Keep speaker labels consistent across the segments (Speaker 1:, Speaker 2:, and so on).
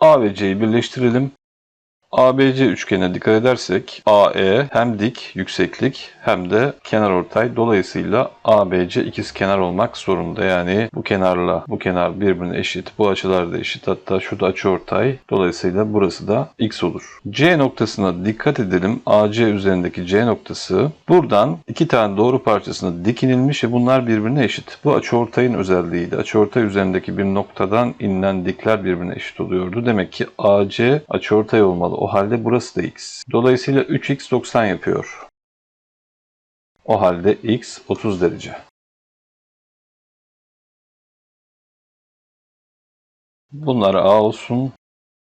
Speaker 1: A ve C'yi birleştirelim. ABC üçgenine dikkat edersek AE hem dik yükseklik hem de kenar ortay. Dolayısıyla ABC ikiz kenar olmak zorunda. Yani bu kenarla bu kenar birbirine eşit. Bu açılar da eşit. Hatta şu da açı ortay. Dolayısıyla burası da x olur. C noktasına dikkat edelim. AC üzerindeki C noktası buradan iki tane doğru parçasına dikinilmiş ve bunlar birbirine eşit. Bu açıortayın özelliğiydi. Açıortay üzerindeki bir noktadan inilen dikler birbirine eşit oluyordu. Demek ki AC açıortay olmalı. O halde burası da x. Dolayısıyla 3x 90 yapıyor. O halde x 30 derece. Bunlar A olsun.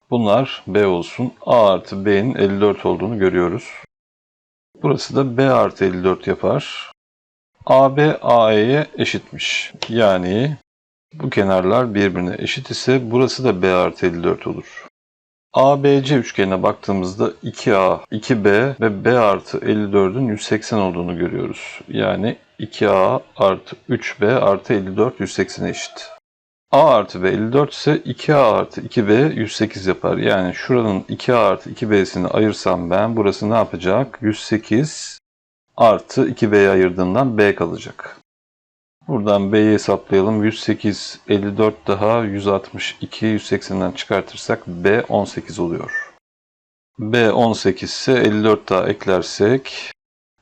Speaker 1: Bunlar B olsun. A artı B'nin 54 olduğunu görüyoruz. Burası da B artı 54 yapar. AB AE'ye eşitmiş. Yani bu kenarlar birbirine eşit ise burası da B artı 54 olur. ABC üçgenine baktığımızda 2A, 2B ve B artı 54'ün 180 olduğunu görüyoruz. Yani 2A artı 3B artı 54 180'e eşit. A artı B 54 ise 2A artı 2B 108 yapar. Yani şuranın 2A artı 2B'sini ayırsam ben burası ne yapacak? 108 artı 2B'yi ayırdığından B kalacak. Buradan B'yi hesaplayalım. 108, 54 daha 162, 180'den çıkartırsak B 18 oluyor. B 18 ise 54 daha eklersek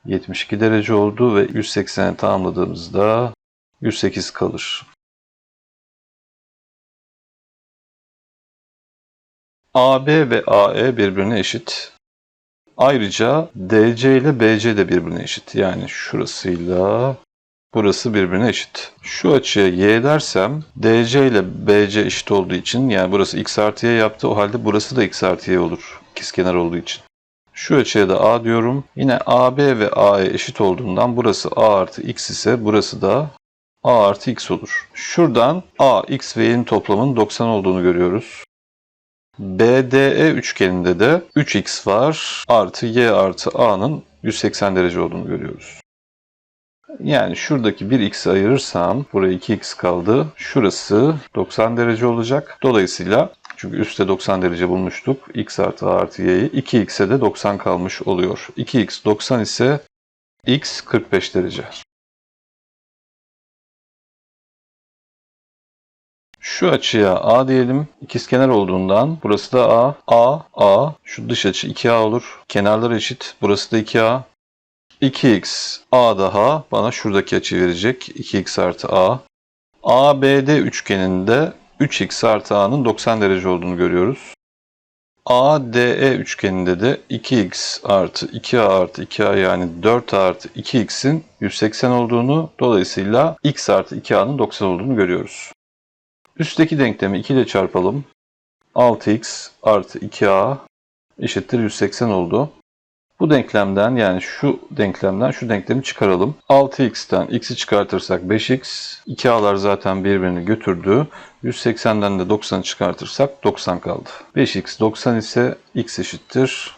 Speaker 1: 72 derece oldu ve 180'e tamamladığımızda 108 kalır. AB ve AE birbirine eşit. Ayrıca DC ile BC de birbirine eşit. Yani şurasıyla burası birbirine eşit. Şu açıya y dersem DC ile BC eşit olduğu için yani burası x artı y yaptı. O halde burası da x artı y olur. İkizkenar olduğu için. Şu açıya da a diyorum. Yine AB ve AE eşit olduğundan burası a artı x ise burası da a artı x olur. Şuradan a, x ve y'nin toplamının 90 olduğunu görüyoruz. BDE üçgeninde de 3x var artı y artı a'nın 180 derece olduğunu görüyoruz. Yani şuradaki 1x'i ayırırsam buraya 2x kaldı. Şurası 90 derece olacak. Dolayısıyla çünkü üstte 90 derece bulmuştuk. x artı a artı y'yi 2x'e de 90 kalmış oluyor. 2x 90 ise x 45 derece. Şu açıya A diyelim. İkizkenar olduğundan burası da A. A, A. Şu dış açı 2A olur. Kenarlar eşit. Burası da 2A. 2x A daha bana şuradaki açı verecek. 2x artı A. ABD üçgeninde 3x artı A'nın 90 derece olduğunu görüyoruz. ADE üçgeninde de 2x artı 2A artı 2A yani 4A artı 2x'in 180 olduğunu dolayısıyla x artı 2A'nın 90 olduğunu görüyoruz. Üstteki denklemi 2 ile çarpalım. 6x artı 2a eşittir 180 oldu. Bu denklemden yani şu denklemden şu denklemi çıkaralım. 6x'ten x'i çıkartırsak 5x. 2a'lar zaten birbirini götürdü. 180'den de 90'ı çıkartırsak 90 kaldı. 5x 90 ise x eşittir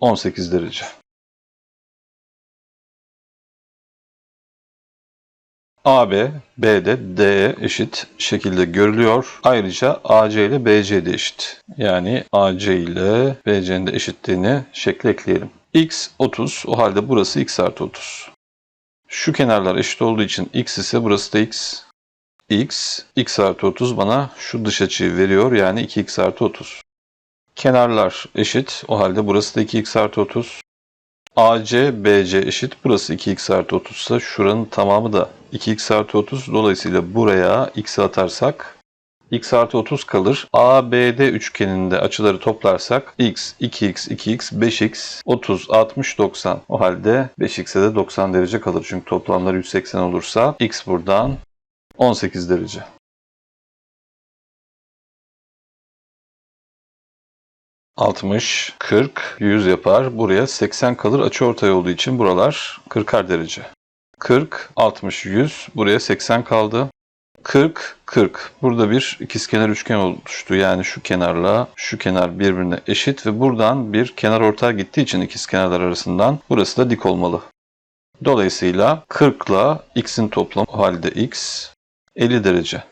Speaker 1: 18 derece. AB, B'de D'ye eşit şekilde görülüyor. Ayrıca AC ile BC de eşit. Yani AC ile BC'nin de eşitliğini şekle ekleyelim. X 30, o halde burası x artı 30. Şu kenarlar eşit olduğu için x ise burası da x. x, x artı 30 bana şu dış açıyı veriyor. Yani 2x artı 30. Kenarlar eşit, o halde burası da 2x artı 30. AC, BC eşit. Burası 2x artı 30 ise şuranın tamamı da 2x artı 30. Dolayısıyla buraya x atarsak x artı 30 kalır. ABD üçgeninde açıları toplarsak x, 2x, 2x, 5x, 30, 60, 90. O halde 5x'e de 90 derece kalır. Çünkü toplamları 180 olursa x buradan 18 derece. ...60, 40, 100 yapar. Buraya 80 kalır. Açıortay olduğu için buralar 40'ar derece. 40, 60, 100. Buraya 80 kaldı. 40, 40. Burada bir ikizkenar üçgen oluştu. Yani şu kenarla şu kenar birbirine eşit ve buradan bir kenar ortaya gittiği için ikizkenarlar arasından burası da dik olmalı. Dolayısıyla 40 ile x'in toplamı o halde x 50 derece.